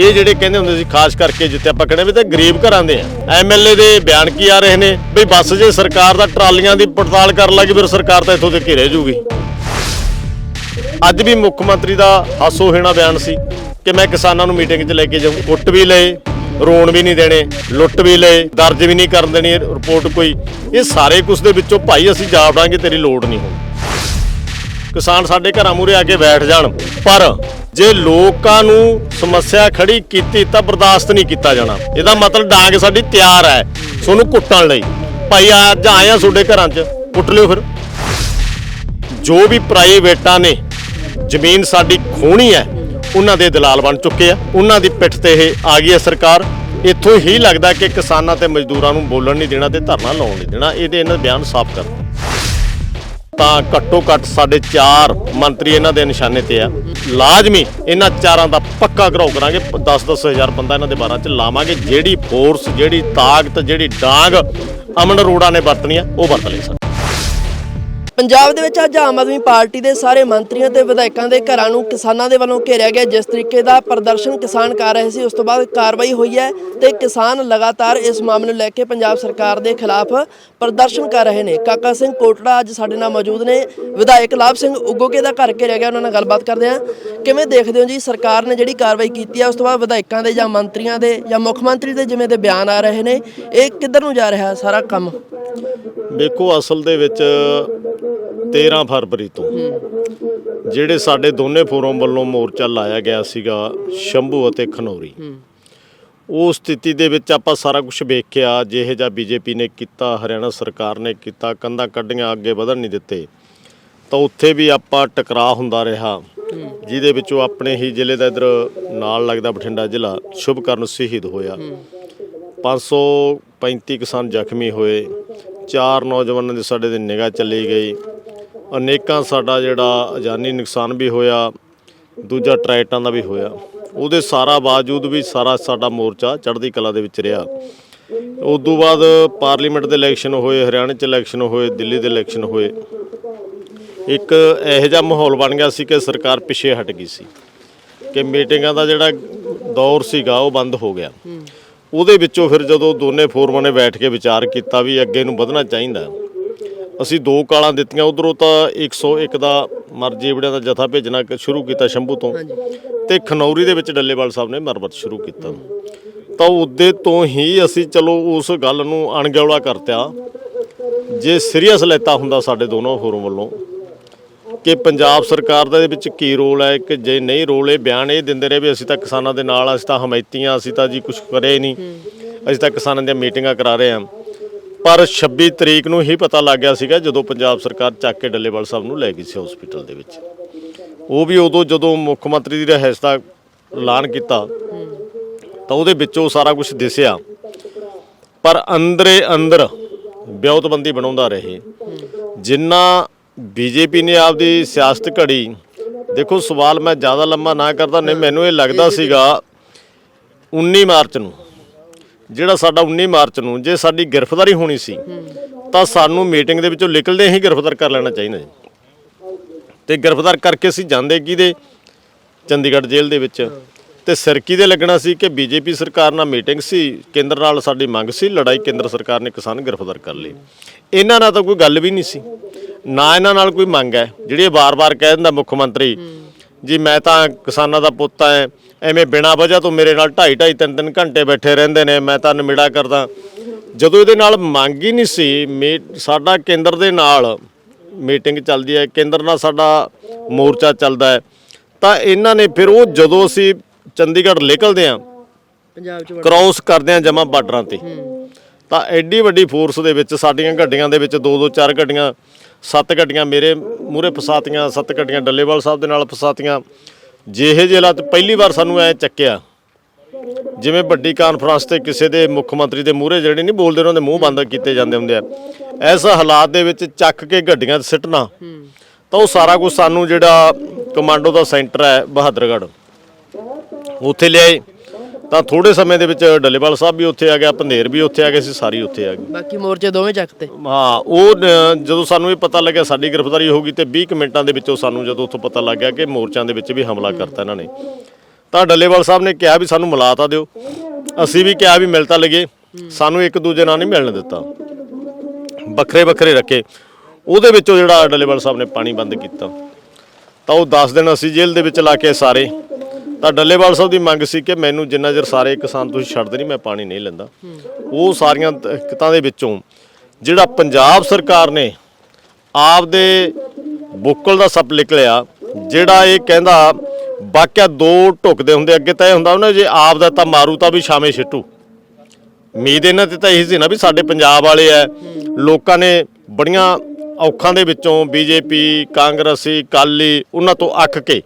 ਇਹ ਜਿਹੜੇ ਕਹਿੰਦੇ ਹੁੰਦੇ ਸੀ, ਖਾਸ ਕਰਕੇ ਜਿੱਥੇ ਆਪਾਂ ਕਹਿੰਦੇ ਵੀ ਤਾਂ ਗਰੀਬ ਘਰਾਂ ਦੇ ਆ। ਐਮਐਲਏ ਦੇ ਬਿਆਨ ਕੀ ਆ ਰਹੇ ਨੇ? ਵੀ ਬੱਸ ਜੇ ਸਰਕਾਰ ਦਾ ਟਰਾਲੀਆਂ ਦੀ ਪੜਤਾਲ ਕਰਨ ਲੱਗੀ, ਫਿਰ ਸਰਕਾਰ ਤਾਂ ਇੱਥੋਂ ਤੇ ਘਿਰੇ ਜੂਗੀ। ਅੱਜ ਵੀ ਮੁੱਖ ਮੰਤਰੀ ਦਾ ਹਾਸੋਹੀਣਾ ਬਿਆਨ ਸੀ ਕਿ ਮੈਂ ਕਿਸਾਨਾਂ ਨੂੰ ਮੀਟਿੰਗ 'ਚ ਲੈ ਕੇ ਜਾਊਂ। ਕੁੱਟ ਵੀ ਲਏ, ਰੋਣ ਵੀ ਨਹੀਂ ਦੇਣੇ, ਲੁੱਟ ਵੀ ਲਏ, ਦਰਜ ਵੀ ਨਹੀਂ ਕਰਨ ਦੇਣੀ ਰਿਪੋਰਟ ਕੋਈ। ਇਹ ਸਾਰੇ ਕੁਝ ਦੇ ਵਿੱਚੋਂ ਭਾਈ ਅਸੀਂ ਜਾ ਵੜਾਂਗੇ ਤੇਰੀ ਲੋੜ ਨਹੀਂ ਹੋਣੀ ਕਿਸਾਨ ਸਾਡੇ ਘਰਾਂ ਮੂਰੇ ਆ ਕੇ ਬੈਠ ਜਾਣ। ਪਰ ਜੇ ਲੋਕਾਂ ਨੂੰ ਸਮੱਸਿਆ ਖੜੀ ਕੀਤੀ ਤਾਂ ਬਰਦਾਸ਼ਤ ਨਹੀਂ ਕੀਤਾ ਜਾਣਾ। ਇਹਦਾ ਮਤਲਬ ਡਾਂਗ ਸਾਡੀ ਤਿਆਰ ਹੈ, ਸੋਨੂੰ ਕੁੱਟਣ ਲਈ। ਭਾਈ, ਅੱਜ ਆਏ ਆ ਤੁਹਾਡੇ ਘਰਾਂ 'ਚ, ਕੁੱਟ ਲਿਓ ਫਿਰ। ਜੋ ਵੀ ਪ੍ਰਾਈਵੇਟਾਂ ਨੇ, ਜ਼ਮੀਨ ਸਾਡੀ ਖੋਣੀ ਹੈ, ਉਹਨਾਂ ਦੇ ਦਲਾਲ ਬਣ ਚੁੱਕੇ ਆ। ਉਹਨਾਂ ਦੀ ਪਿੱਠ ਤੇ ਇਹ ਆ ਗਈ ਹੈ ਸਰਕਾਰ। ਇੱਥੋਂ ਹੀ ਲੱਗਦਾ ਕਿ ਕਿਸਾਨਾਂ ਤੇ ਮਜ਼ਦੂਰਾਂ ਨੂੰ ਬੋਲਣ ਨਹੀਂ ਦੇਣਾ ਤੇ ਧਰਨਾ ਲਾਉਣ ਨਹੀਂ ਦੇਣਾ। ਇਹਦੇ ਇਹਨਾਂ ਦੇ ਬਿਆਨ ਸਾਫ਼ ਕਰ। ਤਾਂ ਘੱਟੋ ਘੱਟ ਸਾਡੇ ਚਾਰ ਮੰਤਰੀ ਇਹਨਾਂ ਦੇ ਨਿਸ਼ਾਨੇ ਤੇ ਆ। ਲਾਜ਼ਮੀ ਇਹਨਾਂ ਚਾਰਾਂ ਦਾ ਪੱਕਾ ਘਰਾਓ ਕਰਾਂਗੇ। 10-10 ਹਜ਼ਾਰ ਬੰਦਾ ਇਹਨਾਂ ਦੇ ਬਾਰਾਂ ਚ ਲਾਵਾਂਗੇ। ਜਿਹੜੀ ਫੋਰਸ, ਜਿਹੜੀ ਤਾਕਤ, ਜਿਹੜੀ ਡਾਂਗ ਅਮਨ ਅਰੋੜਾ ਨੇ ਵਰਤਣੀ ਆ, ਉਹ ਵਰਤ ਲਈ ਸਰ। ਪੰਜਾਬ ਦੇ ਵਿੱਚ ਅੱਜ ਆਮ ਆਦਮੀ ਪਾਰਟੀ ਦੇ ਸਾਰੇ ਮੰਤਰੀਆਂ ਤੇ ਵਿਧਾਇਕਾਂ ਦੇ ਘਰਾਂ ਨੂੰ ਕਿਸਾਨਾਂ ਦੇ ਵੱਲੋਂ ਘੇਰਿਆ ਗਿਆ। ਜਿਸ ਤਰੀਕੇ ਦਾ ਪ੍ਰਦਰਸ਼ਨ ਕਿਸਾਨ ਕਰ ਰਹੇ ਸੀ, ਉਸ ਤੋਂ ਬਾਅਦ ਕਾਰਵਾਈ ਹੋਈ ਹੈ ਤੇ ਕਿਸਾਨ ਲਗਾਤਾਰ ਇਸ ਮਾਮਲੇ ਨੂੰ ਲੈ ਕੇ ਪੰਜਾਬ ਸਰਕਾਰ ਦੇ ਖਿਲਾਫ ਪ੍ਰਦਰਸ਼ਨ ਕਰ ਰਹੇ ਨੇ। ਕਾਕਾ ਸਿੰਘ ਕੋਟੜਾ ਅੱਜ ਸਾਡੇ ਨਾਲ ਮੌਜੂਦ ਨੇ। ਵਿਧਾਇਕ ਲਾਭ ਸਿੰਘ ਉਗੋਕੇ ਦਾ ਘਰ ਘੇਰਿਆ ਗਿਆ, ਉਹਨਾਂ ਨਾਲ ਗੱਲਬਾਤ ਕਰਦੇ ਹਾਂ। ਕਿਵੇਂ ਦੇਖਦੇ ਹੋ ਜੀ? ਸਰਕਾਰ ਨੇ ਜਿਹੜੀ ਕਾਰਵਾਈ ਕੀਤੀ ਹੈ, ਉਸ ਤੋਂ ਬਾਅਦ ਵਿਧਾਇਕਾਂ ਦੇ ਜਾਂ ਮੰਤਰੀਆਂ ਦੇ ਜਾਂ ਮੁੱਖ ਮੰਤਰੀ ਦੇ ਜਿਵੇਂ ਦੇ ਬਿਆਨ ਆ ਰਹੇ ਨੇ, ਇਹ ਕਿੱਧਰ ਨੂੰ ਜਾ ਰਿਹਾ ਸਾਰਾ ਕੰਮ? ਦੇਖੋ, ਅਸਲ ਦੇ ਵਿੱਚ 13 ਫਰਵਰੀ ਤੋਂ ਜਿਹੜੇ ਸਾਡੇ ਦੋਨੇ ਫੋਰਮ ਵੱਲੋਂ ਮੋਰਚਾ ਲਾਇਆ ਗਿਆ ਸੀਗਾ ਸ਼ੰਭੂ ਅਤੇ ਖਨੌਰੀ। ਉਸ ਸਥਿਤੀ ਦੇ ਵਿੱਚ ਆਪਾਂ ਸਾਰਾ ਕੁਝ ਵੇਖਿਆ ਜਿਹੇ ਜਿਹਾ ਬੀਜੇਪੀ ਨੇ ਕੀਤਾ ਹਰਿਆਣਾ ਸਰਕਾਰ ਨੇ ਕੀਤਾ ਕੰਧਾਂ ਕੱਢੀਆਂ ਅੱਗੇ ਵਧਣ ਨਹੀਂ ਦਿੱਤੇ ਤਾਂ ਉੱਥੇ ਵੀ ਆਪਾਂ ਟਕਰਾਅ ਹੁੰਦਾ ਰਿਹਾ। ਜਿਹਦੇ ਵਿੱਚੋਂ ਆਪਣੇ ਹੀ ਜ਼ਿਲ੍ਹੇ ਦਾ ਇਧਰ ਨਾਲ ਲੱਗਦਾ ਬਠਿੰਡਾ ਜ਼ਿਲ੍ਹਾ ਸ਼ੁਭਕਰਨ ਸ਼ਹੀਦ ਹੋਇਆ। 535 ਕਿਸਾਨ ਜ਼ਖਮੀ ਹੋਏ ਚਾਰ ਨੌਜਵਾਨਾਂ ਦੀ ਸਾਡੇ ਦੀ ਨਿਗਾਹ ਚੱਲੀ ਗਈ। ਅਨੇਕਾਂ ਸਾਡਾ ਜਿਹੜਾ ਜਾਨੀ ਨੁਕਸਾਨ ਵੀ ਹੋਇਆ, ਦੂਜਾ ਟਰੈਕਟਾਂ ਦਾ ਵੀ ਹੋਇਆ। ਉਹਦੇ ਸਾਰਾ ਬਾਵਜੂਦ ਵੀ ਸਾਰਾ ਸਾਡਾ ਮੋਰਚਾ ਚੜ੍ਹਦੀ ਕਲਾ ਦੇ ਵਿੱਚ ਰਿਹਾ। ਉਸ ਤੋਂ ਬਾਅਦ ਪਾਰਲੀਮੈਂਟ ਦੇ ਇਲੈਕਸ਼ਨ ਹੋਏ, ਹਰਿਆਣਾ 'ਚ ਇਲੈਕਸ਼ਨ ਹੋਏ, ਦਿੱਲੀ ਦੇ ਇਲੈਕਸ਼ਨ ਹੋਏ। ਇੱਕ ਇਹੋ ਜਿਹਾ ਮਾਹੌਲ ਬਣ ਗਿਆ ਸੀ ਕਿ ਸਰਕਾਰ ਪਿੱਛੇ ਹਟ ਗਈ ਸੀ। ਕਿ ਮੀਟਿੰਗਾਂ ਦਾ ਜਿਹੜਾ ਦੌਰ ਸੀਗਾ ਉਹ ਬੰਦ ਹੋ ਗਿਆ। ਉਹਦੇ ਵਿੱਚੋਂ ਫਿਰ ਜਦੋਂ ਦੋਨੇ ਫੋਰਮਾਂ ਨੇ ਬੈਠ ਕੇ ਵਿਚਾਰ ਕੀਤਾ ਵੀ ਅੱਗੇ ਨੂੰ ਵਧਣਾ ਚਾਹੀਦਾ। ਅਸੀਂ ਦੋ ਕਾਲਾਂ ਦਿੱਤੀਆਂ ਉਧਰੋਂ ਤਾਂ 101 ਦਾ ਮਰਜੀਵੜਿਆਂ ਦਾ ਜਥਾ ਭੇਜਣਾ ਸ਼ੁਰੂ ਕੀਤਾ ਸ਼ੰਭੂ ਤੋਂ। ਤੇ ਖਨੌਰੀ ਦੇ ਵਿੱਚ ਡੱਲੇਵਾਲ ਸਾਹਿਬ ਨੇ ਮਰਬਤ ਸ਼ੁਰੂ ਕੀਤਾ। ਤਾਂ ਉਹਦੇ ਤੋਂ ਹੀ ਅਸੀਂ ਚਲੋ ਉਸ ਗੱਲ ਨੂੰ ਅਣਗੌਲਾ ਕਰਤਿਆ। ਜੇ ਸੀਰੀਅਸ ਲੈਤਾ ਹੁੰਦਾ ਸਾਡੇ ਦੋਨੋਂ ਫੋਰਮ ਵੱਲੋਂ ਕਿ ਪੰਜਾਬ ਸਰਕਾਰ ਦਾ ਇਹਦੇ ਵਿੱਚ ਕੀ ਰੋਲ ਹੈ ਕਿ ਜੇ ਨਹੀਂ ਰੋਲ ਇਹ ਬਿਆਨ ਇਹ ਦਿੰਦੇ ਰਹੇ ਵੀ ਅਸੀਂ ਤਾਂ ਕਿਸਾਨਾਂ ਦੇ ਨਾਲ ਅਸੀਂ ਤਾਂ ਹਮਾਇਤੀਆਂ ਅਸੀਂ ਤਾਂ ਜੀ ਕੁਝ ਕਰੇ ਨਹੀਂ। ਅਸੀਂ ਤਾਂ ਕਿਸਾਨਾਂ ਦੀਆਂ ਮੀਟਿੰਗਾਂ ਕਰਾ ਰਹੇ ਹਾਂ। ਪਰ 26 ਤਰੀਕ ਨੂੰ ਹੀ ਪਤਾ ਲੱਗ ਗਿਆ ਸੀਗਾ ਜਦੋਂ ਪੰਜਾਬ ਸਰਕਾਰ ਚੱਕ ਕੇ ਡੱਲੇਵਾਲ ਸਾਹਿਬ ਨੂੰ ਲੈ ਗਈ ਸੀ ਹਸਪੀਟਲ ਦੇ ਵਿੱਚ। ਉਹ ਵੀ ਉਦੋਂ ਜਦੋਂ ਮੁੱਖ ਮੰਤਰੀ ਦੀ ਰਹਿਸ ਦਾ ਐਲਾਨ ਕੀਤਾ, ਤਾਂ ਉਹਦੇ ਵਿੱਚੋਂ ਸਾਰਾ ਕੁਝ ਦਿਸਿਆ। ਪਰ ਅੰਦਰੇ ਅੰਦਰ ਵਿਉਤਬੰਦੀ ਬਣਾਉਂਦਾ ਰਹੇ। ਜਿੰਨਾ ਬੀਜੇਪੀ ਨੇ ਆਪਦੀ ਸਿਆਸਤ ਘੜੀ, ਦੇਖੋ ਸਵਾਲ ਮੈਂ ਜ਼ਿਆਦਾ ਲੰਮਾ ਨਾ ਕਰਦਾ, ਨਹੀਂ, ਮੈਨੂੰ ਇਹ ਲੱਗਦਾ ਸੀਗਾ 19 ਮਾਰਚ ਨੂੰ ਜਿਹੜਾ ਸਾਡਾ 19 ਮਾਰਚ ਨੂੰ ਜੇ ਸਾਡੀ ਗ੍ਰਿਫਤਾਰੀ ਹੋਣੀ ਸੀ, ਤਾਂ ਸਾਨੂੰ ਮੀਟਿੰਗ ਦੇ ਵਿੱਚੋਂ ਨਿਕਲਦੇ ਹੀ ਗ੍ਰਿਫਤਾਰ ਕਰ ਲੈਣਾ ਚਾਹੀਦਾ ਜੀ। ਤੇ ਗ੍ਰਿਫਤਾਰ ਕਰਕੇ ਅਸੀਂ ਜਾਂਦੇ ਕਿਹਦੇ ਚੰਡੀਗੜ੍ਹ ਜੇਲ੍ਹ ਦੇ ਵਿੱਚ। ਤੇ ਸਰਕੀ ਦੇ ਲੱਗਣਾ ਸੀ ਕਿ ਬੀਜੇਪੀ ਸਰਕਾਰ ਨਾਲ ਮੀਟਿੰਗ ਸੀ, ਕੇਂਦਰ ਨਾਲ ਸਾਡੀ ਮੰਗ ਸੀ, ਲੜਾਈ ਕੇਂਦਰ ਸਰਕਾਰ ਨੇ ਕਿਸਾਨ ਗ੍ਰਿਫਤਾਰ ਕਰ ਲਈ। ਇਹਨਾਂ ਨਾਲ ਤਾਂ ਕੋਈ ਗੱਲ ਵੀ ਨਹੀਂ ਸੀ। ਨਾ ਇਹਨਾਂ ਨਾਲ ਕੋਈ ਮੰਗ ਹੈ। ਜਿਹੜੀ ਇਹ ਵਾਰ-ਵਾਰ ਕਹਿ ਦਿੰਦਾ ਮੁੱਖ ਮੰਤਰੀ, ਜੀ ਮੈਂ ਤਾਂ ਕਿਸਾਨਾਂ ਦਾ ਪੁੱਤ ਐ ਐਵੇਂ ਬਿਨਾਂ ਵਜ੍ਹਾ ਤੋਂ ਮੇਰੇ ਨਾਲ 2.5 2.5 3-3 ਘੰਟੇ ਬੈਠੇ ਰਹਿੰਦੇ ਨੇ ਮੈਂ ਤਾਂ ਨਿਮਿੜਾ ਕਰਦਾ। ਜਦੋਂ ਇਹਦੇ ਨਾਲ ਮੰਗ ਹੀ ਨਹੀਂ ਸੀ ਸਾਡਾ ਕੇਂਦਰ ਦੇ ਨਾਲ ਮੀਟਿੰਗ ਚੱਲਦੀ ਹੈ ਕੇਂਦਰ ਨਾਲ ਸਾਡਾ ਮੋਰਚਾ ਚੱਲਦਾ ਹੈ। ਤਾਂ ਇਹਨਾਂ ਨੇ ਫਿਰ ਉਹ ਜਦੋਂ ਅਸੀਂ ਚੰਡੀਗੜ੍ਹ ਨਿਕਲਦੇ ਆਂ ਪੰਜਾਬ 'ਚ ਕ੍ਰਾਸ ਕਰਦੇ ਆਂ ਜਮਾ ਬਾਰਡਰਾਂ ਤੇ। ਤਾਂ ਐਡੀ ਵੱਡੀ ਫੋਰਸ ਦੇ ਵਿੱਚ ਸਾਡੀਆਂ ਗੱਡੀਆਂ ਦੇ ਵਿੱਚ ਦੋ ਦੋ ਚਾਰ ਗੱਡੀਆਂ ਸੱਤ ਗੱਡੀਆਂ ਮੇਰੇ ਮੂਰੇ ਫਸਾਤੀਆਂ ਸੱਤ ਗੱਡੀਆਂ ਡੱਲੇਵਾਲ ਸਾਹਿਬ ਦੇ ਨਾਲ ਫਸਾਤੀਆਂ। ਜਿਹੇ ਜਿਹੇ ਹਾਲਾਤ ਪਹਿਲੀ ਵਾਰ ਸਾਨੂੰ ਐ ਚੱਕਿਆ। ਜਿਵੇਂ ਵੱਡੀ ਕਾਨਫਰੰਸ ਤੇ ਕਿਸੇ ਦੇ ਮੁੱਖ ਮੰਤਰੀ ਦੇ ਮੂਹਰੇ ਜਿਹੜੇ ਨਹੀਂ ਬੋਲਦੇ, ਉਹਨਾਂ ਦੇ ਮੂੰਹ ਬੰਦ ਕੀਤੇ ਜਾਂਦੇ ਹੁੰਦੇ ਆ। ਐਸਾ ਹਾਲਾਤ ਦੇ ਵਿੱਚ ਚੱਕ ਕੇ ਗੱਡੀਆਂ 'ਚ ਸਿੱਟਣਾ, ਤਾਂ ਉਹ ਸਾਰਾ ਕੁਝ ਸਾਨੂੰ ਜਿਹੜਾ ਕਮਾਂਡੋ ਦਾ ਸੈਂਟਰ ਹੈ ਬਹਾਦਰਗੜ੍ਹ। ਉੱਥੇ ਲਿਆਏ। ਤਾਂ ਥੋੜੇ ਸਮੇਂ ਦੇ ਵਿੱਚ ਡੱਲੇਵਾਲ ਸਾਹਿਬ ਵੀ ਉੱਥੇ ਆ ਗਿਆ ਪੰਧੇਰ ਵੀ ਉੱਥੇ ਆ ਗਏ ਸੀ ਸਾਰੀ ਉੱਥੇ ਆ ਗਏ ਬਾਕੀ ਮੋਰਚੇ ਦੋਵੇਂ ਚੱਕਤੇ ਹਾਂ ਉਹ ਜਦੋਂ ਸਾਨੂੰ ਇਹ ਪਤਾ ਲੱਗਿਆ ਸਾਡੀ ਗ੍ਰਿਫਤਾਰੀ ਹੋ ਗਈ ਤੇ 20 ਕੁ ਮਿੰਟਾਂ ਦੇ ਵਿੱਚੋਂ ਸਾਨੂੰ ਜਦੋਂ ਉੱਥੋਂ ਪਤਾ ਲੱਗ ਗਿਆ ਕਿ ਮੋਰਚਾਂ ਦੇ ਵਿੱਚ ਵੀ ਹਮਲਾ ਕਰਤਾ ਇਹਨਾਂ ਨੇ। ਤਾਂ ਡੱਲੇਵਾਲ ਸਾਹਿਬ ਨੇ ਕਿਹਾ ਵੀ ਸਾਨੂੰ ਮਿਲਾ ਤਾਂ ਦਿਓ। ਅਸੀਂ ਵੀ ਕਿਹਾ ਵੀ ਮਿਲ ਤਾਂ ਲਈਏ ਸਾਨੂੰ ਇੱਕ ਦੂਜੇ ਨਾਲ ਨਹੀਂ ਮਿਲਣ ਦਿੱਤਾ। ਵੱਖਰੇ ਵੱਖਰੇ ਰੱਖੇ। ਉਹਦੇ ਵਿੱਚੋਂ ਜਿਹੜਾ ਡੱਲੇਵਾਲ ਸਾਹਿਬ ਨੇ ਪਾਣੀ ਬੰਦ ਕੀਤਾ। ਤਾਂ ਉਹ 10 ਦਿਨ ਅਸੀਂ ਜੇਲ੍ਹ ਦੇ ਵਿੱਚ ਲਾ ਕੇ ਸਾਰੇ। ਤਾਂ ਡੱਲੇਵਾਲ ਸਾਹਿਬ ਦੀ ਮੰਗ ਸੀ ਕਿ ਮੈਨੂੰ ਜਿੰਨਾ ਚਿਰ ਸਾਰੇ ਕਿਸਾਨ ਤੁਸੀਂ ਛੱਡਦੇ ਨਹੀਂ, ਮੈਂ ਪਾਣੀ ਨਹੀਂ ਲੈਂਦਾ। ਉਹ ਸਾਰੀਆਂ ਦਿੱਕਤਾਂ ਦੇ ਵਿੱਚੋਂ ਜਿਹੜਾ ਪੰਜਾਬ ਸਰਕਾਰ ਨੇ ਆਪਦੇ ਬੁੱਕਲ ਦਾ ਸੱਪ ਨਿਕਲਿਆ ਜਿਹੜਾ ਇਹ ਕਹਿੰਦਾ ਵਾਕਿਆ ਦੋ ਢੁਕਦੇ ਹੁੰਦੇ, ਅੱਗੇ ਤਾਂ ਇਹ ਹੁੰਦਾ ਉਹਨਾਂ ਜੇ ਆਪ ਦਾ ਤਾਂ ਮਾਰੂ ਤਾਂ ਵੀ ਛਾਵੇਂ ਛਿੱਟੂ। ਉਮੀਦ ਇਹਨਾਂ ਤੇ ਤਾਂ ਇਹੀ ਸੀ ਨਾ ਵੀ ਸਾਡੇ ਪੰਜਾਬ ਵਾਲੇ ਐ, ਲੋਕਾਂ ਨੇ ਬੜੀਆਂ ਔਖਾਂ ਦੇ ਵਿੱਚੋਂ ਬੀਜੇਪੀ, ਕਾਂਗਰਸੀ, ਕਾਲੀ, ਉਹਨਾਂ ਤੋਂ ਅੱਕ ਕੇ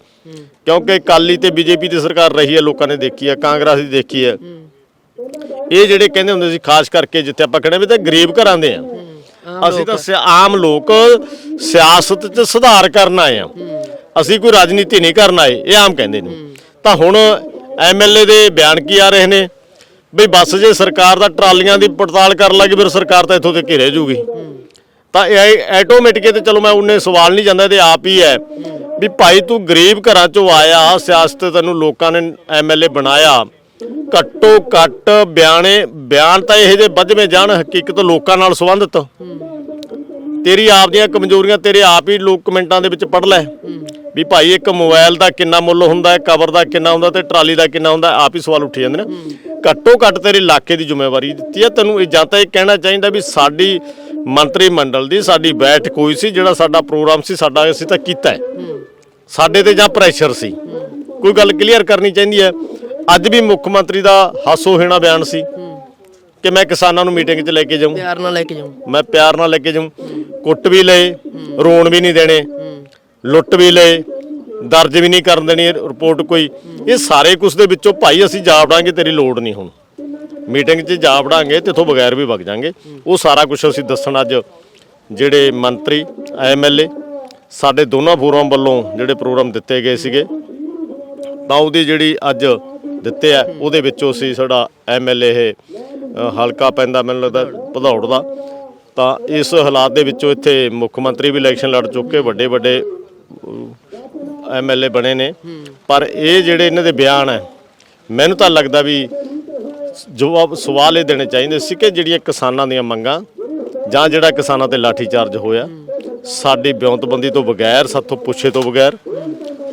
ਕਿਉਂਕਿ ਕਾਲੀ ਤੇ ਬੀਜੇਪੀ ਦੀ ਸਰਕਾਰ ਰਹੀ ਹੈ ਲੋਕਾਂ ਨੇ ਦੇਖੀ ਹੈ ਕਾਂਗਰਸ ਦੀ ਦੇਖੀ ਹੈ। ਇਹ ਜਿਹੜੇ ਕਹਿੰਦੇ ਹੁੰਦੇ ਸੀ ਖਾਸ ਕਰਕੇ ਜਿੱਥੇ ਆਪਾਂ ਕਹਿੰਦੇ ਵੀ ਤਾਂ ਗਰੀਬ ਘਰਾਂ ਦੇ ਆ ਅਸੀਂ ਤਾਂ ਆਮ ਲੋਕ ਸਿਆਸਤ 'ਚ ਸੁਧਾਰ ਕਰਨ ਆਏ ਆ ਅਸੀਂ ਕੋਈ ਰਾਜਨੀਤੀ ਨਹੀਂ ਕਰਨ ਆਏ ਇਹ ਆਮ ਕਹਿੰਦੇ ਨੇ। ਤਾਂ ਹੁਣ ਐਮਐਲਏ ਦੇ ਬਿਆਨ ਕੀ ਆ ਰਹੇ ਨੇ? ਬਈ ਬੱਸ ਜੇ ਸਰਕਾਰ ਦਾ ਟਰਾਲੀਆਂ ਦੀ ਪੜਤਾਲ ਕਰਨ ਲੱਗੀ ਫਿਰ ਸਰਕਾਰ ਤਾਂ ਇੱਥੋਂ ਤੇ ਘਿਰੇ ਜੂਗੀ। ਤਾਂ ਇਹ ਆਟੋਮੈਟਿਕ ਤੇ ਚਲੋ ਮੈਂ ਉਹਨੇ ਸਵਾਲ ਨਹੀਂ ਜਾਂਦਾ ਤੇ ਆਪ ਹੀ ਹੈ। ਵੀ ਭਾਈ ਤੂੰ ਗਰੀਬ ਘਰਾਂ ਚੋਂ ਆਇਆ, ਸਿਆਸਤ ਤੈਨੂੰ ਲੋਕਾਂ ਨੇ ਐਮਐਲਏ ਬਣਾਇਆ। ਘੱਟੋ ਘੱਟ ਬਿਆਨੇ, ਬਿਆਨ ਤਾਂ ਇਹ ਜੇ ਵੱਧਵੇਂ ਜਾਣ, ਹਕੀਕਤ ਲੋਕਾਂ ਨਾਲ ਸੰਬੰਧਿਤ। ਤੇਰੀ ਆਪ ਦੀਆਂ ਕਮਜ਼ੋਰੀਆਂ ਤੇਰੇ ਆਪ ਹੀ ਲੋਕ ਕਮੈਂਟਾਂ ਦੇ ਵਿੱਚ ਪੜ ਲੈ। ਵੀ ਭਾਈ ਇੱਕ ਮੋਬਾਈਲ ਦਾ ਕਿੰਨਾ ਮੁੱਲ ਹੁੰਦਾ ਹੈ ਕਵਰ ਦਾ ਕਿੰਨਾ ਹੁੰਦਾ ਤੇ ਟਰਾਲੀ ਦਾ ਕਿੰਨਾ ਹੁੰਦਾ, ਆਪ ਹੀ ਸਵਾਲ ਉੱਠੀ ਜਾਂਦੇ ਨੇ। ਘੱਟੋ ਘੱਟ ਤੇਰੇ ਇਲਾਕੇ ਦੀ ਜ਼ਿੰਮੇਵਾਰੀ ਦਿੱਤੀ ਹੈ। ਤੈਨੂੰ ਇਹ ਜਾਂ ਤਾਂ ਇਹ ਕਹਿਣਾ ਚਾਹੀਦਾ ਵੀ ਸਾਡੀ ਮੰਤਰੀ ਮੰਡਲ ਦੀ ਸਾਡੀ ਬੈਠਕ ਹੋਈ ਸੀ ਜਿਹੜਾ ਸਾਡਾ ਪ੍ਰੋਗਰਾਮ ਸੀ ਸਾਡਾ ਅਸੀਂ ਤਾਂ ਕੀਤਾ ਹੈ। ਸਾਡੇ ਤੇ ਜਾਂ ਪ੍ਰੈਸ਼ਰ ਸੀ। ਕੋਈ ਗੱਲ ਕਲੀਅਰ ਕਰਨੀ ਚਾਹੀਦੀ ਹੈ। ਅੱਜ ਵੀ ਮੁੱਖ ਮੰਤਰੀ ਦਾ ਹਾਸੋ ਹੀਣਾ ਬਿਆਨ ਸੀ ਕਿ ਮੈਂ ਕਿਸਾਨਾਂ ਨੂੰ ਮੀਟਿੰਗ 'ਚ ਲੈ ਕੇ ਜਾਊਂ। ਪਿਆਰ ਨਾਲ ਲੈ ਕੇ ਜਾਉਂ ਮੈਂ ਪਿਆਰ ਨਾਲ ਲੈ ਕੇ ਜਾਊਂ। ਕੁੱਟ ਵੀ ਲਏ ਰੋਣ ਵੀ ਨਹੀਂ ਦੇਣੇ। ਲੁੱਟ ਵੀ ਲਏ ਦਰਜ ਵੀ ਨਹੀਂ ਕਰਨ ਦੇਣੀ ਰਿਪੋਰਟ ਕੋਈ। ਇਹ ਸਾਰੇ ਕੁਝ ਦੇ ਵਿੱਚੋਂ ਭਾਈ ਅਸੀਂ ਜਾ ਵੜਾਂਗੇ ਤੇਰੀ ਲੋੜ ਨਹੀਂ ਹੁਣ। ਮੀਟਿੰਗ 'ਚ ਜਾ ਵੜਾਂਗੇ ਤੇ ਇਥੋਂ ਬਗੈਰ ਵੀ ਵਗ ਜਾਾਂਗੇ। ਉਹ ਸਾਰਾ ਕੁਝ ਅਸੀਂ ਦੱਸਣ ਅੱਜ ਜਿਹੜੇ ਮੰਤਰੀ ਐਮਐਲਏ ਸਾਡੇ ਦੋਨਾਂ ਫੋਰਮ ਵੱਲੋਂ ਜਿਹੜੇ ਪ੍ਰੋਗਰਾਮ ਦਿੱਤੇ ਗਏ ਸੀਗੇ, ਤਾਂ ਉਹਦੀ ਜਿਹੜੀ ਅੱਜ ਦਿੱਤੇ ਆ, ਉਹਦੇ ਵਿੱਚੋਂ ਸੀ ਸਾਡਾ ਐਮਐਲਏ ਇਹ ਹਲਕਾ ਪੈਂਦਾ ਮੈਨੂੰ ਲੱਗਦਾ ਭਦੌੜ ਦਾ। ਤਾਂ ਇਸ ਹਾਲਾਤ ਦੇ ਵਿੱਚੋਂ ਇੱਥੇ ਮੁੱਖ ਮੰਤਰੀ ਵੀ ਇਲੈਕਸ਼ਨ ਲੜ ਚੁੱਕੇ, ਵੱਡੇ ਵੱਡੇ ਐਮਐਲਏ ਬਣੇ ਨੇ। ਪਰ ਇਹ ਜਿਹੜੇ ਇਹਨਾਂ ਦੇ ਬਿਆਨ ਹੈ, ਮੈਨੂੰ ਤਾਂ ਲੱਗਦਾ ਵੀ ਜਵਾਬ ਸਵਾਲ ਇਹ ਦੇਣੇ ਚਾਹੀਦੇ ਸੀ ਕਿ ਜਿਹੜੀਆਂ ਕਿਸਾਨਾਂ ਦੀਆਂ ਮੰਗਾਂ ਜਾਂ ਜਿਹੜਾ ਕਿਸਾਨਾਂ ਤੇ ਲਾਠੀ ਚਾਰਜ ਹੋਇਆ, ਸਾਡੀ ਬਿਉਂਤਬੰਦੀ ਤੋਂ ਬਗੈਰ, ਸਾਥੋਂ ਪੁੱਛੇ ਤੋਂ ਬਗੈਰ,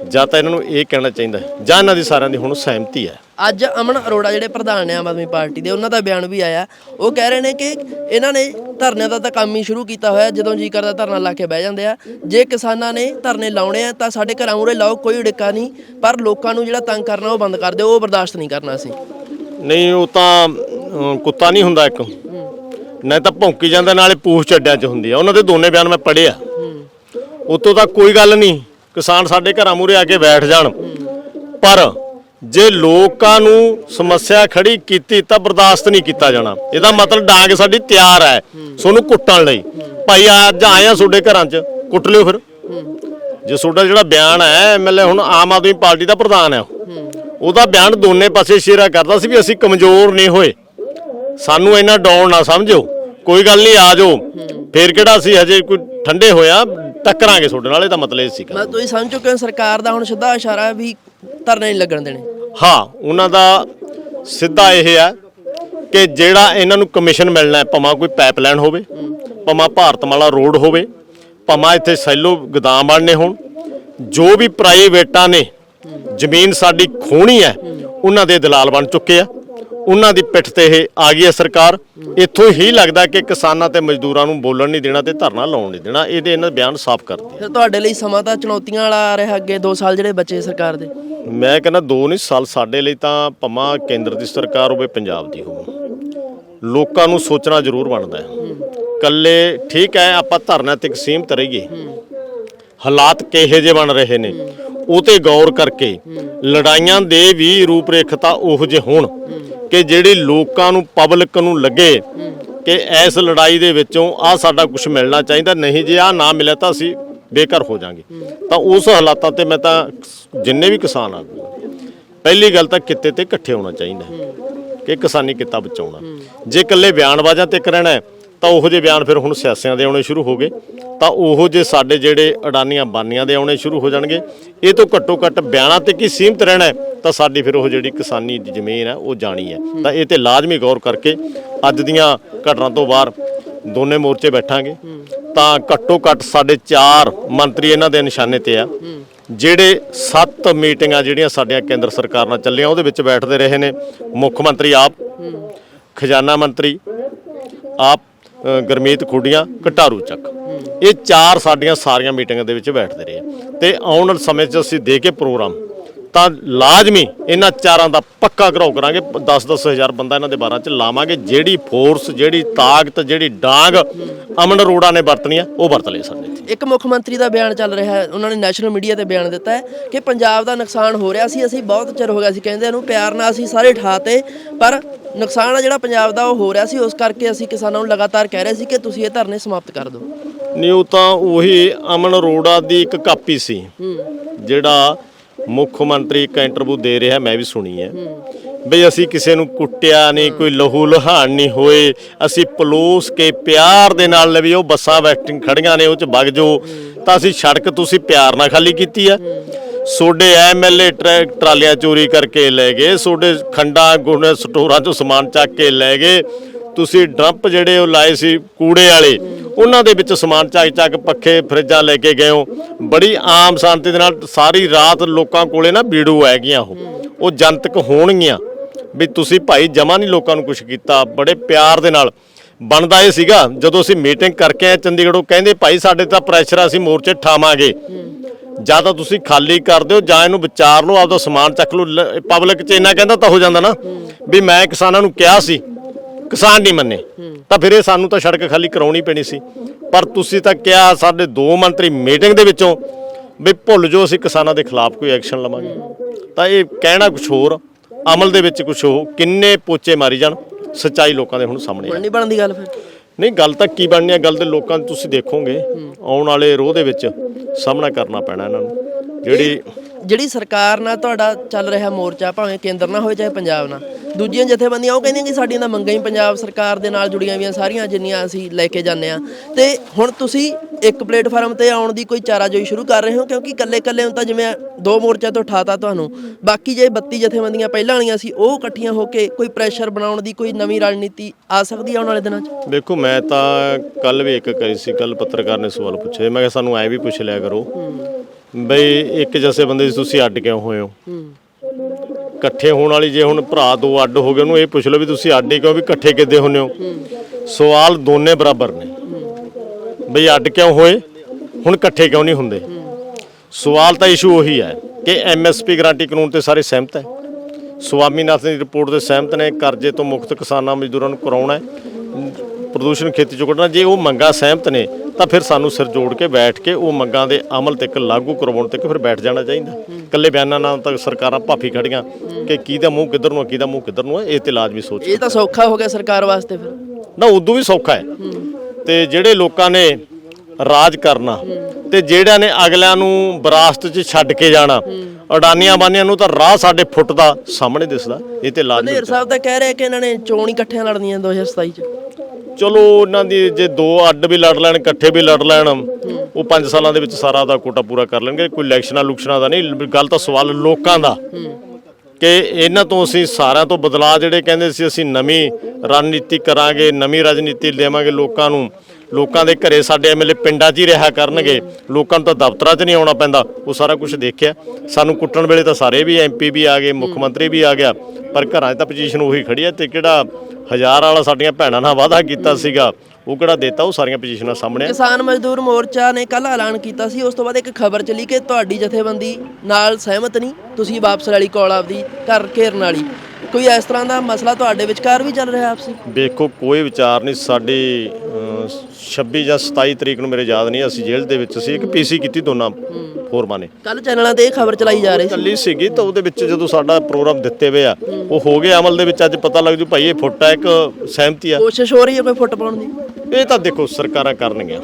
ਜਾਂ ਤਾਂ ਇਹਨਾਂ ਨੂੰ ਇਹ ਕਹਿਣਾ ਚਾਹੀਦਾ ਜਾਂ ਇਹਨਾਂ ਦੀ ਸਾਰਿਆਂ ਦੀ ਹੁਣ ਸਹਿਮਤੀ ਹੈ। ਅੱਜ ਅਮਨ ਅਰੋੜਾ ਜਿਹੜੇ ਪ੍ਰਧਾਨ ਨੇ ਆਮ ਆਦਮੀ ਪਾਰਟੀ ਦੇ, ਉਹਨਾਂ ਦਾ ਬਿਆਨ ਵੀ ਆਇਆ। ਉਹ ਕਹਿ ਰਹੇ ਨੇ ਕਿ ਇਹਨਾਂ ਨੇ ਧਰਨਿਆਂ ਦਾ ਤਾਂ ਕੰਮ ਹੀ ਸ਼ੁਰੂ ਕੀਤਾ ਹੋਇਆ, ਜਦੋਂ ਜੀ ਕਰਦਾ ਧਰਨਾ ਲਾ ਕੇ ਬਹਿ ਜਾਂਦੇ ਆ। ਜੇ ਕਿਸਾਨਾਂ ਨੇ ਧਰਨੇ ਲਾਉਣੇ ਆ, ਤਾਂ ਸਾਡੇ ਘਰਾਂ ਉਰੇ ਲਾਓ, ਕੋਈ ਡਿੱਕਾ ਨਹੀਂ। ਪਰ ਲੋਕਾਂ ਨੂੰ ਜਿਹੜਾ ਤੰਗ ਕਰਨਾ, ਉਹ ਬੰਦ ਕਰ ਦਿਓ, ਉਹ ਬਰਦਾਸ਼ਤ ਨਹੀਂ ਕਰਨਾ ਅਸੀਂ। ਨਹੀਂ ਉਹ ਤਾਂ ਅਮ, ਕੁੱਤਾ ਨਹੀਂ ਹੁੰਦਾ ਇੱਕ। ਨਹੀਂ ਤਾਂ ਭੌਂਕੀ ਜਾਂਦਾ ਨਾਲੇ ਪੂਛ ਚੱਡਿਆਂ 'ਚ ਹੁੰਦੀ ਆ। ਉਹਨਾਂ ਦੇ ਦੋਨੇ ਬਿਆਨ ਮੈਂ ਪੜ੍ਹਿਆ ਉਤੋਂ ਤਾਂ ਕੋਈ ਗੱਲ ਨਹੀਂ ਕਿਸਾਨ ਸਾਡੇ ਘਰਾਂ ਮੂਰੇ ਆ ਕੇ ਬੈਠ ਜਾਣ। ਪਰ ਜੇ ਲੋਕਾਂ ਨੂੰ ਸਮੱਸਿਆ ਖੜੀ ਕੀਤੀ ਤਾਂ ਬਰਦਾਸ਼ਤ ਨਹੀਂ ਕੀਤਾ ਜਾਣਾ। ਇਹਦਾ ਮਤਲਬ ਡਾਂਗ ਸਾਡੀ ਤਿਆਰ ਹੈ ਸੋਨੂੰ ਕੁੱਟਣ ਲਈ। ਭਾਈ ਅੱਜ ਆਏ ਆ ਤੁਹਾਡੇ ਘਰਾਂ 'ਚ ਕੁੱਟ ਲਿਓ ਫਿਰ। ਜੇ ਤੁਹਾਡਾ ਜਿਹੜਾ ਬਿਆਨ ਹੈ ਐਮਐਲਏ ਹੁਣ ਆਮ ਆਦਮੀ ਪਾਰਟੀ ਦਾ ਪ੍ਰਧਾਨ ਹੈ ਉਹ। ਉਹਦਾ ਬਿਆਨ ਦੋਨੇ ਪਾਸੇ ਸ਼ੇਰਾ ਕਰਦਾ ਸੀ ਵੀ ਅਸੀਂ ਕਮਜ਼ੋਰ ਨਹੀਂ ਹੋਏ। ਸਾਨੂੰ ਇੰਨਾ ਡਾਊਨ ਨਾ ਸਮਝੋ। ਕੋਈ ਗੱਲ ਨਹੀਂ ਆ ਜਾਓ। ਫੇਰ ਕਿਹੜਾ ਸੀ ਹਜੇ ਕੋਈ ਠੰਡੇ ਹੋਇਆ ਟੱਕਰਾਂਗੇ ਤੁਹਾਡੇ ਨਾਲ ਇਹਦਾ ਮਤਲਬ ਇਹ ਸੀ ਮੈਂ ਤੁਸੀਂ ਸਮਝ ਚੁੱਕੇ ਹੋ ਸਰਕਾਰ ਦਾ ਹੁਣ ਸਿੱਧਾ ਇਸ਼ਾਰਾ ਹੈ ਵੀ ਧਰਨੇ ਨਹੀਂ ਲੱਗਣ ਦੇਣੇ। ਹਾਂ ਉਹਨਾਂ ਦਾ ਸਿੱਧਾ ਇਹ ਹੈ ਕਿ ਜਿਹੜਾ ਇਹਨਾਂ ਨੂੰ ਕਮਿਸ਼ਨ ਮਿਲਣਾ ਹੈ ਭਾਵੇਂ ਕੋਈ ਪਾਈਪਲਾਈਨ ਹੋਵੇ ਭਾਵੇਂ ਭਾਰਤਮਾਲਾ ਰੋਡ ਹੋਵੇ ਭਾਵੇਂ ਇੱਥੇ ਸੈਲੋ ਗੋਦਾਮ ਬਣਨੇ ਹੋਣ ਜੋ ਵੀ ਪ੍ਰਾਈਵੇਟਾਂ ਨੇ ਜ਼ਮੀਨ ਸਾਡੀ ਖੋਣੀ ਹੈ ਉਹਨਾਂ ਦੇ ਦਲਾਲ ਬਣ ਚੁੱਕੇ ਆ। ਉਹਨਾਂ ਦੀ ਪਿੱਠ ਤੇ ਇਹ ਆ ਗਈ ਹੈ ਸਰਕਾਰ। ਇੱਥੋਂ ਹੀ ਲੱਗਦਾ ਕਿ ਕਿਸਾਨਾਂ ਤੇ ਮਜ਼ਦੂਰਾਂ ਨੂੰ ਬੋਲਣ ਨਹੀਂ ਦੇਣਾ ਤੇ ਧਰਨਾ ਲਾਉਣ ਨਹੀਂ ਦੇਣਾ। ਇਹਦੇ ਇਹਨਾਂ ਬਿਆਨ ਸਾਫ਼ ਕਰਦੇ ਫਿਰ ਤੁਹਾਡੇ ਲਈ ਸਮਾਂ ਤਾਂ ਚੁਣੌਤੀਆਂ ਵਾਲਾ ਆ ਰਿਹਾ ਅੱਗੇ 2 ਸਾਲ ਜਿਹੜੇ ਬੱਚੇ ਸਰਕਾਰ ਦੇ। ਮੈਂ ਕਹਿੰਦਾ ਦੋ ਨਹੀਂ ਸਾਲ ਸਾਡੇ ਲਈ ਤਾਂ ਭਮਾ ਕੇਂਦਰ ਦੀ ਸਰਕਾਰ ਹੋਵੇ ਪੰਜਾਬ ਦੀ ਹੋਵੇ। ਲੋਕਾਂ ਨੂੰ ਸੋਚਣਾ ਜ਼ਰੂਰ ਬਣਦਾ ਹੈ। ਕੱਲੇ ਠੀਕ ਹੈ ਆਪਾਂ ਧਰਨਾ ਤੇ ਸੀਮਤ ਰਹੀਏ। ਹਾਲਾਤ ਕਿਹੇ ਜਿਹੇ ਬਣ ਰਹੇ ਨੇ? ਉਹ ਤੇ ਗੌਰ ਕਰਕੇ ਲੜਾਈਆਂ ਦੇ ਵੀ ਰੂਪਰੇਖਤਾ ਉਹੋ ਜਿਹੇ ਹੋਣ ਕਿ ਜਿਹੜੇ ਲੋਕਾਂ ਨੂੰ ਪਬਲਿਕ ਨੂੰ ਲੱਗੇ ਕਿ ਇਸ ਲੜਾਈ ਦੇ ਵਿੱਚੋਂ ਆ ਸਾਡਾ ਕੁਝ ਮਿਲਣਾ ਚਾਹੀਦਾ, ਨਹੀਂ ਜੇ ਆ ਨਾ ਮਿਲਿਆ ਤਾਂ ਅਸੀਂ ਬੇਘਰ ਹੋ ਜਾਾਂਗੇ। ਤਾਂ ਉਸ ਹਾਲਾਤਾਂ ਤੇ ਮੈਂ ਤਾਂ ਜਿੰਨੇ ਵੀ ਕਿਸਾਨ ਆਗੂ ਪਹਿਲੀ ਗੱਲ ਤਾਂ ਕਿੱਤੇ ਤੇ ਇਕੱਠੇ ਹੋਣਾ ਚਾਹੀਦਾ ਹੈ ਕਿ ਕਿਸਾਨੀ ਕਿੱਤਾ ਬਚਾਉਣਾ। ਜੇ ਇਕੱਲੇ ਬਿਆਨਬਾਜ਼ਾਂ ਤੇ ਰਹਿਣਾ ਤਾਂ ਉਹੋ ਜਿਹੇ ਬਿਆਨ ਫਿਰ ਹੁਣ ਸਿਆਸਿਆਂ ਦੇ ਆਉਣੇ ਸ਼ੁਰੂ ਹੋ ਗਏ। ਤਾਂ ਉਹੋ ਜਿਹੇ ਸਾਡੇ ਜਿਹੜੇ ਅਡਾਨੀਆਂ ਬਾਨੀਆਂ ਦੇ ਆਉਣੇ ਸ਼ੁਰੂ ਹੋ ਜਾਣਗੇ। ਇਹ ਤੋਂ ਘੱਟੋ ਘੱਟ ਬਿਆਨਾਂ ਤੇ ਕੀ ਸੀਮਤ ਰਹਿਣਾ ਤਾਂ ਸਾਡੀ ਫਿਰ ਉਹ ਜਿਹੜੀ ਕਿਸਾਨੀ ਦੀ ਜ਼ਮੀਨ ਹੈ, ਉਹ ਜਾਣੀ ਹੈ। ਤਾਂ ਇਹ ਤੇ ਲਾਜ਼ਮੀ ਗੌਰ ਕਰਕੇ ਅੱਜ ਦੀਆਂ ਘਟਨਾ ਤੋਂ ਬਾਅਦ ਦੋਨੇ ਮੋਰਚੇ ਬੈਠਾਂਗੇ। ਤਾਂ ਘੱਟੋ ਘੱਟ ਸਾਡੇ ਚਾਰ ਮੰਤਰੀ ਇਹਨਾਂ ਦੇ ਨਿਸ਼ਾਨੇ ਤੇ ਆ। ਜਿਹੜੇ ਸੱਤ ਮੀਟਿੰਗਾਂ ਜਿਹੜੀਆਂ ਸਾਡੀਆਂ ਕੇਂਦਰ ਸਰਕਾਰ ਨਾਲ ਚੱਲੀਆਂ, ਉਹਦੇ ਵਿੱਚ ਬੈਠਦੇ ਰਹੇ ਨੇ ਮੁੱਖ ਮੰਤਰੀ ਆਪ, ਖਜ਼ਾਨਾ ਮੰਤਰੀ ਆਪ ਗੁਰਮੀਤ ਖੁੱਡੀਆਂ, ਘਟਾਰੂ ਚੱਕ ਇਹ ਚਾਰ ਸਾਡੀਆਂ ਸਾਰੀਆਂ ਮੀਟਿੰਗਾਂ ਦੇ ਵਿੱਚ ਬੈਠਦੇ ਰਹੇ ਆ। ਤੇ ਆਉਣ ਵਾਲੇ ਸਮੇਂ 'ਚ ਅਸੀਂ ਦੇ ਕੇ ਪ੍ਰੋਗਰਾਮ ਤਾਂ ਲਾਜ਼ਮੀ ਇਹਨਾਂ ਚਾਰਾਂ ਦਾ ਪੱਕਾ ਘਰਾਓ ਕਰਾਂਗੇ। 10-10 ਹਜ਼ਾਰ ਬੰਦਾ ਇਹਨਾਂ ਦੇ ਬਾਰਾਂ 'ਚ ਲਾਵਾਂਗੇ। ਜਿਹੜੀ ਫੋਰਸ ਜਿਹੜੀ ਤਾਕਤ ਜਿਹੜੀ ਡਾਂਗ ਅਮਨ ਅਰੋੜਾ ਨੇ ਵਰਤਣੀ ਆ ਉਹ ਵਰਤ ਲਏ ਸਾਡੇ ਇੱਕ ਮੁੱਖ ਮੰਤਰੀ ਦਾ ਬਿਆਨ ਚੱਲ ਰਿਹਾ ਹੈ। ਉਹਨਾਂ ਨੇ ਨੈਸ਼ਨਲ ਮੀਡੀਆ ਤੇ ਬਿਆਨ ਦਿੱਤਾ ਹੈ ਕਿ ਪੰਜਾਬ ਦਾ ਨੁਕਸਾਨ ਹੋ ਰਿਹਾ ਸੀ। ਅਸੀਂ ਬਹੁਤ ਚਿਰ ਹੋ ਗਿਆ ਸੀ ਕਹਿੰਦੇ ਇਹਨੂੰ ਪਿਆਰ ਨਾਲ ਅਸੀਂ ਸਾਰੇ ਠਾਤੇ ਪਰ ਨੁਕਸਾਨ ਆ ਜਿਹੜਾ ਪੰਜਾਬ ਦਾ ਉਹ ਹੋ ਰਿਹਾ ਸੀ। ਉਸ ਕਰਕੇ ਅਸੀਂ ਕਿਸਾਨਾਂ ਨੂੰ ਲਗਾਤਾਰ ਕਹਿ ਰਹੇ ਸੀ ਕਿ ਤੁਸੀਂ ਇਹ ਧਰਨੇ ਸਮਾਪਤ ਕਰ ਦਿਓ। ਉਹ ਤਾਂ ਉਹੀ ਅਮਨ ਅਰੋੜਾ ਦੀ ਇੱਕ ਕਾਪੀ ਸੀ ਜਿਹੜਾ ਮੁੱਖ ਮੰਤਰੀ ਇੱਕ ਇੰਟਰਵਿਊ ਦੇ ਰਿਹਾ, ਮੈਂ ਵੀ ਸੁਣੀ ਹੈ। ਬਈ ਅਸੀਂ ਕਿਸੇ ਨੂੰ ਕੁੱਟਿਆ ਨਹੀਂ, ਕੋਈ ਲਹੂ ਲਹਾਨ ਨਹੀਂ ਹੋਏ, ਅਸੀਂ ਪਲੋਸ ਕੇ ਪਿਆਰ ਦੇ ਨਾਲ ਲੈ ਵੀ ਉਹ ਬੱਸਾਂ ਵੈਕਟਿੰਗ ਖੜੀਆਂ ਨੇ, ਉਹ ਚ ਵਗ ਜੋ ਤਾਂ ਅਸੀਂ ਸੜਕ ਤੁਸੀਂ ਪਿਆਰ ਨਾਲ ਖਾਲੀ ਕੀਤੀ ਆ ਸੋਡੇ ਐਮਐਲਏ ਟਰਾਲੀਆਂ ਚੋਰੀ ਕਰਕੇ ਲੈ ਗਏ, ਸੋਡੇ ਖੰਡਾ, ਗੁਣ, ਸਟੋਰਾਂ ਚੋਂ ਸਮਾਨ ਚੱਕ ਕੇ ਲੈ ਗਏ। ਤੁਸੀਂ ਡਰੱਪ ਜਿਹੜੇ ਉਹ ਲਾਏ ਸੀ ਕੂੜੇ ਵਾਲੇ, ਉਹਨਾਂ ਦੇ ਵਿੱਚ ਸਮਾਨ ਚੱਕ ਚੱਕ ਪੱਖੇ, ਫਰਿੱਜਾਂ ਲੈ ਕੇ ਗਏ ਹੋ। ਬੜੀ ਆਮ ਸ਼ਾਂਤੀ ਦੇ ਨਾਲ ਸਾਰੀ ਰਾਤ ਲੋਕਾਂ ਕੋਲੇ ਨਾ ਵੀਡੀਓ ਹੈਗੀਆਂ ਉਹ। ਉਹ ਜਨਤਕ ਹੋਣਗੀਆਂ। ਵੀ ਤੁਸੀਂ ਭਾਈ ਜਮਾ ਨਹੀਂ ਲੋਕਾਂ ਨੂੰ ਕੁਝ ਕੀਤਾ, ਬੜੇ ਪਿਆਰ ਦੇ ਨਾਲ। ਬਣਦਾ ਇਹ ਸੀਗਾ, ਜਦੋਂ ਅਸੀਂ ਮੀਟਿੰਗ ਕਰਕੇ ਆਏ ਚੰਡੀਗੜ੍ਹੋਂ, ਕਹਿੰਦੇ ਭਾਈ ਸਾਡੇ ਤਾਂ ਪ੍ਰੈਸ਼ਰ ਆ, ਅਸੀਂ ਮੋਰਚੇ ਠਾਵਾਂਗੇ। ਜਾਂ ਤਾਂ ਤੁਸੀਂ ਖਾਲੀ ਕਰ ਦਿਓ, ਜਾਂ ਇਹਨੂੰ ਵਿਚਾਰ ਲਓ, ਆਪਦਾ ਸਮਾਨ ਚੱਕ ਲਓ। ਪਬਲਿਕ 'ਚ ਇੰਨਾ ਕਹਿੰਦਾ ਤਾਂ ਹੋ ਜਾਂਦਾ ਨਾ। ਵੀ ਮੈਂ ਕਿਸਾਨਾਂ ਨੂੰ ਕਿਹਾ ਸੀ ਕਿਸਾਨ ਨਹੀਂ ਮੰਨੇ। ਤਾਂ ਫਿਰ ਇਹ ਸਾਨੂੰ ਤਾਂ ਸੜਕ ਖਾਲੀ ਕਰਾਉਣੀ ਪੈਣੀ ਸੀ। ਪਰ ਤੁਸੀਂ ਤਾਂ ਕਿਹਾ ਸਾਡੇ ਦੋ ਮੰਤਰੀ ਮੀਟਿੰਗ ਦੇ ਵਿੱਚੋਂ ਵੀ ਭੁੱਲ ਜੋ ਅਸੀਂ ਕਿਸਾਨਾਂ ਦੇ ਖਿਲਾਫ ਕੋਈ ਐਕਸ਼ਨ ਲਵਾਂਗੇ। ਤਾਂ ਇਹ ਕਹਿਣਾ ਕੁਝ ਹੋਰ ਅਮਲ ਦੇ ਵਿੱਚ ਕੁਝ ਹੋ ਕਿੰਨੇ ਪੋਚੇ ਮਾਰੀ ਜਾਣ ਸੱਚਾਈ ਲੋਕਾਂ ਦੇ ਹੁਣ ਸਾਹਮਣੇ ਆ। ਨਹੀਂ ਬਣਦੀ ਗੱਲ ਫਿਰ? ਨਹੀਂ ਗੱਲ ਤਾਂ ਕੀ ਬਣਨੀ ਹੈ ਗੱਲ ਤੇ ਲੋਕਾਂ ਨੂੰ ਤੁਸੀਂ ਦੇਖੋਗੇ। ਆਉਣ ਵਾਲੇ ਰੋਹ ਦੇ ਵਿੱਚ ਸਾਹਮਣਾ ਕਰਨਾ ਪੈਣਾ ਇਹਨਾਂ ਨੂੰ। ਜਿਹੜੀ ਜਿਹੜੀ ਸਰਕਾਰ ਨਾਲ ਤੁਹਾਡਾ ਚੱਲ ਰਿਹਾ ਮੋਰਚਾ ਭਾਵੇਂ ਕੇਂਦਰ ਨਾਲ ਹੋਵੇ ਚਾਹੇ ਪੰਜਾਬ ਨਾਲ ਦੂਜੀਆਂ ਜਥੇਬੰਦੀਆਂ ਉਹ ਕਹਿੰਦੀਆਂ ਕਿ ਸਾਡੀਆਂ ਤਾਂ ਮੰਗਾਂ ਹੀ ਪੰਜਾਬ ਸਰਕਾਰ ਦੇ ਨਾਲ ਜੁੜੀਆਂ ਹੋਈਆਂ ਸਾਰੀਆਂ ਜਿੰਨੀਆਂ ਅਸੀਂ ਲੈ ਕੇ ਜਾਂਦੇ ਆ ਤੇ ਹੁਣ ਤੁਸੀਂ ਇੱਕ ਪਲੇਟਫਾਰਮ ਤੇ ਆਉਣ ਦੀ ਕੋਈ ਚਾਰਾਜੋਈ ਸ਼ੁਰੂ ਕਰ ਰਹੇ ਹੋ ਕਿਉਂਕਿ ਇਕੱਲੇ ਹੁਣ ਤਾਂ ਜਿਵੇਂ ਦੋ ਮੋਰਚਿਆਂ ਤੋਂ ਉਠਾਤਾ ਤੁਹਾਨੂੰ ਬਾਕੀ ਜੇ 32 ਜਥੇਬੰਦੀਆਂ ਪਹਿਲਾਂ ਵਾਲੀਆਂ ਸੀ ਉਹ ਇਕੱਠੀਆਂ ਹੋ ਕੇ ਕੋਈ ਪ੍ਰੈਸ਼ਰ ਬਣਾਉਣ ਦੀ ਕੋਈ ਨਵੀਂ ਰਣਨੀਤੀ ਆ ਸਕਦੀ ਹੈ ਆਉਣ ਵਾਲੇ ਦਿਨਾਂ 'ਚ? ਦੇਖੋ ਮੈਂ ਤਾਂ ਕੱਲ ਵੀ ਇੱਕ ਕਰੀ ਸੀ ਕੱਲ ਪੱਤਰਕਾਰ ਨੇ ਸਵਾਲ ਪੁੱਛੇ ਮੈਂ ਕਿਹਾ ਸਾਨੂੰ ਐ ਵੀ ਪੁੱਛ ਲਿਆ ਕਰੋ ਬਈ ਇੱਕ ਜਸੇ ਬੰਦੇ ਸੀ ਤੁਸੀਂ ਅੱਡ ਕਿਉਂ ਹੋਏ ਹੋ। ਇਕੱਠੇ ਹੋਣ ਵਾਲੀ ਜੇ ਹੁਣ ਭਰਾ ਦੋ ਅੱਡ ਹੋ ਗਏ, ਉਹਨੂੰ ਇਹ ਪੁੱਛ ਲਓ ਵੀ ਤੁਸੀਂ ਅੱਡ ਹੀ ਕਿਉਂ, ਵੀ ਇਕੱਠੇ ਕਿੱਦੇ ਹੁੰਨੇ ਹੋ? ਸਵਾਲ ਦੋਨੇ ਬਰਾਬਰ ਨੇ। ਬਈ ਅੱਡ ਕਿਉਂ ਹੋਏ? ਹੁਣ ਇਕੱਠੇ ਕਿਉਂ ਨਹੀਂ ਹੁੰਦੇ? ਸਵਾਲ ਤਾਂ ਇਸ਼ੂ ਉਹੀ ਹੈ ਕਿ ਐਮਐਸਪੀ ਗਾਰੰਟੀ ਕਾਨੂੰਨ ਤੇ ਸਾਰੇ ਸਹਿਮਤ ਹੈ। ਸਵਾਮੀਨਾਥਨ ਦੀ ਰਿਪੋਰਟ ਦੇ ਸਹਿਮਤ ਨੇ, ਕਰਜ਼ੇ ਤੋਂ ਮੁਕਤ ਕਿਸਾਨਾਂ ਮਜ਼ਦੂਰਾਂ ਨੂੰ ਕਰਾਉਣਾ ਹੈ। ਪ੍ਰਦੂਸ਼ਣ ਖੇਤੀ ਚੋਂ ਕੱਢਣਾ ਜੇ ਉਹ ਮੰਗਾਂ ਸਹਿਮਤ ਨੇ ਤਾਂ ਫਿਰ ਸਾਨੂੰ ਸਿਰ ਜੋੜ ਕੇ ਬੈਠ ਕੇ ਉਹ ਮੰਗਾਂ ਦੇ ਅਮਲ ਤੱਕ ਲਾਗੂ ਕਰਵਾਉਣ ਤੱਕ ਫਿਰ ਬੈਠ ਜਾਣਾ ਚਾਹੀਦਾ। ਇਕੱਲੇ ਬਿਆਨਾਂ ਨਾਲ ਤਾਂ ਸਰਕਾਰਾਂ ਭਾਫੀ ਖੜੀਆਂ ਕਿ ਕਿਹਦਾ ਮੂੰਹ ਕਿੱਧਰ ਨੂੰ ਹੈ ਕਿਹਦਾ ਮੂੰਹ ਕਿੱਧਰ ਨੂੰ ਹੈ ਇਹ ਤੇ ਲਾਜ਼ਮੀ ਸੋਚ ਇਹ ਤਾਂ ਸੌਖਾ ਹੋ ਗਿਆ ਸਰਕਾਰ ਵਾਸਤੇ ਫਿਰ। ਨਾ ਉਦੋਂ ਵੀ ਸੌਖਾ ਹੈ। ਤੇ ਜਿਹੜੇ ਲੋਕਾਂ ਨੇ ਰਾਜ ਕਰਨਾ ਤੇ ਜਿਹੜਿਆਂ ਨੇ ਅਗਲਿਆਂ ਨੂੰ ਵਿਰਾਸਤ 'ਚ ਛੱਡ ਕੇ ਜਾਣਾ ਅਡਾਨੀਆਂ ਬਾਨੀਆਂ ਨੂੰ ਤਾਂ ਰਾਹ ਸਾਡੇ ਫੁੱਟ ਦਾ ਸਾਹਮਣੇ ਦਿਸਦਾ ਇਹ ਤੇ ਲਾਜ਼ਮੀ ਨੇਰ ਸਾਹਿਬ ਤਾਂ ਕਹਿ ਰਹੇ ਕਿ ਇਹਨਾਂ ਨੇ ਚੋਣ ਇਕੱਠਿਆਂ ਲੜਨੀਆਂ 2027 ਚ। ਚਲੋ ਉਹਨਾਂ ਦੀ ਜੇ ਦੋ ਅੱਡ ਵੀ ਲੜ ਲੈਣ, ਇਕੱਠੇ ਵੀ ਲੜ ਲੈਣ, ਉਹ 5 ਸਾਲਾਂ ਦੇ ਵਿੱਚ ਸਾਰਾ ਦਾ ਕੋਟਾ ਪੂਰਾ ਕਰ ਲੈਣਗੇ। ਕੋਈ ਇਲੈਕਸ਼ਨਾਂ ਲੁਕਸ਼ਨਾਂ ਦਾ ਨਹੀਂ ਗੱਲ ਤਾਂ ਸਵਾਲ ਲੋਕਾਂ ਦਾ। ਕਿ ਇਹਨਾਂ ਤੋਂ ਅਸੀਂ ਸਾਰਿਆਂ ਤੋਂ ਬਦਲਾਅ ਜਿਹੜੇ ਕਹਿੰਦੇ ਸੀ, ਅਸੀਂ ਨਵੀਂ ਰਣਨੀਤੀ ਕਰਾਂਗੇ, ਨਵੀਂ ਰਾਜਨੀਤੀ ਲਿਆਵਾਂਗੇ ਲੋਕਾਂ ਨੂੰ। ਲੋਕਾਂ ਦੇ ਘਰੇ ਸਾਡੇ ਐਮਐਲਏ ਪਿੰਡਾਂ 'ਚ ਹੀ ਰਿਹਾ ਕਰਨਗੇ। ਲੋਕਾਂ ਨੂੰ ਤਾਂ ਦਫ਼ਤਰਾਂ 'ਚ ਨਹੀਂ ਆਉਣਾ ਪੈਂਦਾ। ਉਹ ਸਾਰਾ ਕੁਝ ਦੇਖਿਆ। ਸਾਨੂੰ ਕੁੱਟਣ ਵੇਲੇ ਤਾਂ ਸਾਰੇ ਵੀ ਐਮਪੀ ਵੀ ਆ ਗਏ ਮੁੱਖ ਮੰਤਰੀ ਵੀ ਆ ਗਿਆ। ਪਰ ਘਰਾਂ 'ਚ ਤਾਂ ਪੋਜੀਸ਼ਨ ਉਹੀ ਖੜੀ ਹੈ ਤੇ ਕਿਹੜਾ ਹਜ਼ਾਰ ਵਾਲਾ ਸਾਡੀਆਂ ਭੈਣਾਂ ਨਾਲ ਵਾਅਦਾ ਕੀਤਾ ਸੀਗਾ ਉਹ ਕਿਹੜਾ ਦਿੱਤਾ ਉਹ ਸਾਰੀਆਂ ਪੋਜੀਸ਼ਨਾਂ ਸਾਹਮਣੇ। ਆ। ਕਿਸਾਨ ਮਜ਼ਦੂਰ ਮੋਰਚਾ ਨੇ ਕੱਲ ਐਲਾਨ ਕੀਤਾ ਸੀ। ਉਸ ਤੋਂ ਬਾਅਦ ਇੱਕ ਖਬਰ ਚੱਲੀ ਕਿ ਤੁਹਾਡੀ ਜਥੇਬੰਦੀ ਨਾਲ ਸਹਿਮਤ ਨਹੀਂ। ਤੁਸੀਂ ਵਾਪਸ ਵਾਲੀ ਕਾਲ ਆਪਦੀ ਘਰ ਘੇਰਨ ਵਾਲੀ। ਕੋਈ ਇਸ ਤਰ੍ਹਾਂ ਦਾ ਮਸਲਾ ਤੁਹਾਡੇ ਵਿਚਕਾਰ ਵੀ ਚੱਲ ਰਿਹਾ ਆਪਸੀ? ਵੇਖੋ ਕੋਈ ਵਿਚਾਰ ਨਹੀਂ। ਸਾਡੀ 26 ਜਾਂ 27 ਤਰੀਕ ਨੂੰ ਮੇਰੇ ਯਾਦ ਨਹੀਂ ਅਸੀਂ ਜੇਲ੍ਹ ਦੇ ਵਿੱਚ ਸੀ ਇੱਕ ਪੀਸੀ ਕੀਤੀ ਦੋਨਾਂ ਫੋਰਮਾਂ ਨੇ। ਕੱਲ ਚੈਨਲਾਂ ਤੇ ਇਹ ਖਬਰ ਚਲਾਈ ਜਾ ਰਹੀ ਸੀ। ਕੱਲੀ ਸੀਗੀ ਤਾਂ ਉਹਦੇ ਵਿੱਚ ਜਦੋਂ ਸਾਡਾ ਪ੍ਰੋਗਰਾਮ ਦਿੱਤੇ ਹੋਏ ਆ ਉਹ ਹੋ ਗਏ ਅਮਲ ਦੇ ਵਿੱਚ ਅੱਜ ਪਤਾ ਲੱਗ ਜੂ ਭਾਈ ਇਹ ਫੁੱਟ ਹੈ ਇੱਕ ਸਹਿਮਤੀ ਆ। ਕੋਸ਼ਿਸ਼ ਹੋ ਰਹੀ ਹੈ ਕੋਈ ਫੁੱਟ ਪਾਉਣ ਦੀ? ਇਹ ਤਾਂ ਦੇਖੋ ਸਰਕਾਰਾਂ ਕਰਨਗੀਆਂ।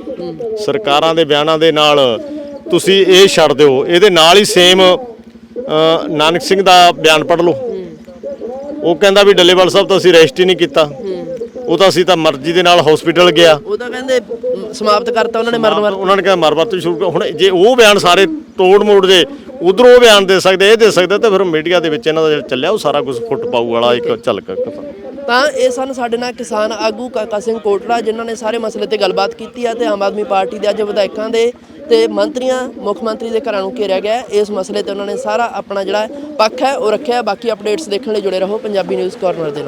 ਸਰਕਾਰਾਂ ਦੇ ਬਿਆਨਾਂ ਦੇ ਨਾਲ ਤੁਸੀਂ ਇਹ ਛੱਡ ਦਿਓ ਇਹਦੇ ਨਾਲ ਹੀ ਸੇਮ ਨਾਨਕ ਸਿੰਘ ਦਾ ਬਿਆਨ ਪੜ੍ਹ ਲਓ। ਉਹ ਕਹਿੰਦਾ ਵੀ ਡੱਲੇਵਾਲ ਸਾਹਿਬ ਤਾਂ ਅਸੀਂ ਰੈਸਟ ਹੀ ਨਹੀਂ ਕੀਤਾ। ਉਹ ਤਾਂ ਅਸੀਂ ਤਾਂ ਮਰਜ਼ੀ ਦੇ ਨਾਲ ਹਸਪੀਟਲ ਗਿਆ। ਉਹ ਤਾਂ ਕਹਿੰਦੇ ਸਮਾਪਤ ਕਰਤਾ ਉਹਨਾਂ ਨੇ ਮਰਨ ਵਾਰ ਉਹਨਾਂ ਨੇ ਕਿਹਾ ਮਰ ਵਰਤ ਸ਼ੁਰੂ ਕਰ- ਹੁਣ ਜੇ ਉਹ ਬਿਆਨ ਸਾਰੇ ਤੋੜ ਮੋੜ ਜੇ ਉਧਰੋਂ ਉਹ ਬਿਆਨ ਦੇ ਸਕਦੇ ਇਹ ਦੇ ਸਕਦੇ ਤਾਂ ਫਿਰ ਮੀਡੀਆ ਦੇ ਵਿੱਚ ਇਹਨਾਂ ਦਾ ਜਿਹੜਾ ਚੱਲਿਆ ਉਹ ਸਾਰਾ ਕੁਝ ਫੁੱਟ ਪਾਊ ਵਾਲਾ ਇੱਕ ਝਲਕ ਤਾਂ ਇਹ ਸਨ ਸਾਡੇ ਨਾਲ ਕਿਸਾਨ ਆਗੂ ਕਾਕਾ ਸਿੰਘ ਕੋਟੜਾ ਜਿਨ੍ਹਾਂ ਨੇ ਸਾਰੇ ਮਸਲੇ ਤੇ ਗੱਲਬਾਤ ਕੀਤੀ ਹੈ ਤੇ ਆਮ ਆਦਮੀ ਪਾਰਟੀ ਦੇ ਅੱਜ ਵਿਧਾਇਕਾਂ ਦੇ ਤੇ ਮੰਤਰੀਆਂ ਮੁੱਖ ਮੰਤਰੀ ਦੇ ਘਰਾਂ ਨੂੰ ਘੇਰਿਆ ਗਿਆ। ਹੈ। ਇਸ ਮਸਲੇ ਤੇ ਉਹਨਾਂ ਨੇ ਸਾਰਾ ਆਪਣਾ ਜਿਹੜਾ ਪੱਖ ਹੈ ਉਹ ਰੱਖਿਆ। ਬਾਕੀ ਅਪਡੇਟਸ ਦੇਖਣ ਲਈ ਜੁੜੇ ਰਹੋ ਪੰਜਾਬੀ ਨਿਊਜ਼ ਕਾਰਨਰ ਦੇ ਨਾਲ।